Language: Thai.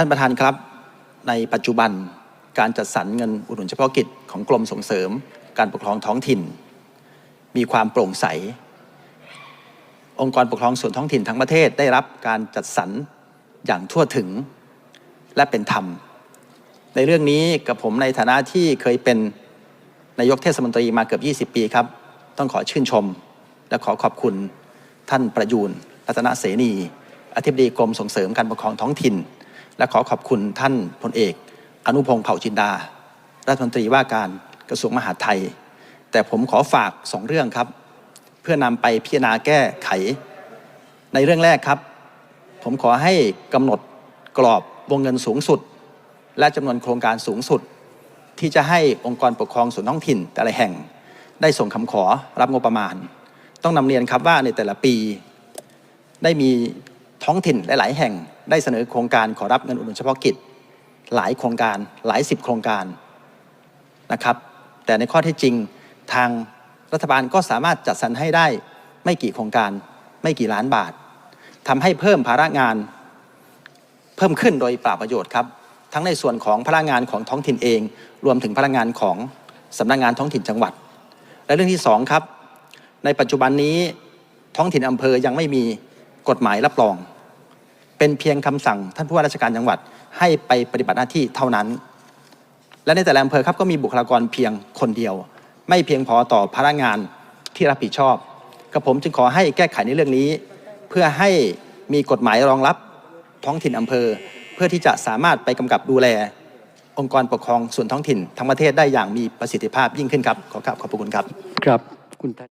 ท่านประธานครับ ในปัจจุบันการจัดสรรเงินอุดหนุนเฉพาะกิจของกรมส่งเสริม การปกครองท้องถิ่น มีความโปร่งใส องค์กรปกครองส่วนท้องถิ่นทั้งประเทศได้รับการจัดสรรอย่างทั่วถึงและเป็นธรรม ในเรื่องนี้กับผมในฐานะที่เคยเป็นนายกเทศมนตรีมาเกือบ 20 ปีครับ ต้องขอชื่นชม และขอขอบคุณท่านประยูนรัตนเสนี อธิบดีกรมส่งเสริมการปกครองท้องถิ่น และขอขอบคุณท่านพลเอก อนุพงศ์เผ่าจินดา รัฐมนตรีว่าการกระทรวงมหาดไทย แต่ผมขอฝากสองเรื่องครับ เพื่อนำไปพิจารณาแก้ไข ในเรื่องแรกครับ ผมขอให้กำหนดกรอบวงเงินสูงสุด และจำนวนโครงการสูงสุด ที่จะให้องค์กรปกครองส่วนท้องถิ่น แต่ละแห่งได้ส่งคำขอรับงบประมาณ ต้องนำเรียนครับว่าในแต่ละปีได้มี ท้องถิ่นหลาย ๆ แห่งได้เสนอโครงการขอรับเงินอุดหนุนเฉพาะกิจ หลายโครงการหลายสิบโครงการนะครับ แต่ในข้อเท็จจริงทางรัฐบาลก็สามารถจัดสรรให้ได้ไม่กี่โครงการไม่กี่ล้านบาททำให้เพิ่มภาระงาน เพิ่มขึ้นโดยเปล่าประโยชน์ครับ ทั้งในส่วนของพลังงานของท้องถิ่นเอง รวมถึงพลังงานของสำนักงานท้องถิ่นจังหวัด และเรื่องที่สองครับ ในปัจจุบันนี้ท้องถิ่นอำเภอยังไม่มีกฎหมายรับรอง เป็นเพียงคำสั่งท่านผู้ว่าราชการจังหวัดให้ไปปฏิบัติหน้าที่เท่านั้น และในแต่ละอำเภอครับก็มีบุคลากรเพียงคนเดียว ไม่เพียงพอต่อพนักงานที่รับผิดชอบกับผมจึงขอให้แก้ไขในเรื่องนี้ เพื่อให้มีกฎหมายรองรับท้องถิ่นอำเภอ เพื่อที่จะสามารถไปกำกับดูแล องค์กรปกครองส่วนท้องถิ่นทั้งประเทศได้อย่างมีประสิทธิภาพยิ่งขึ้นครับ ขอกราบขอบพระคุณครับ ครับคุณ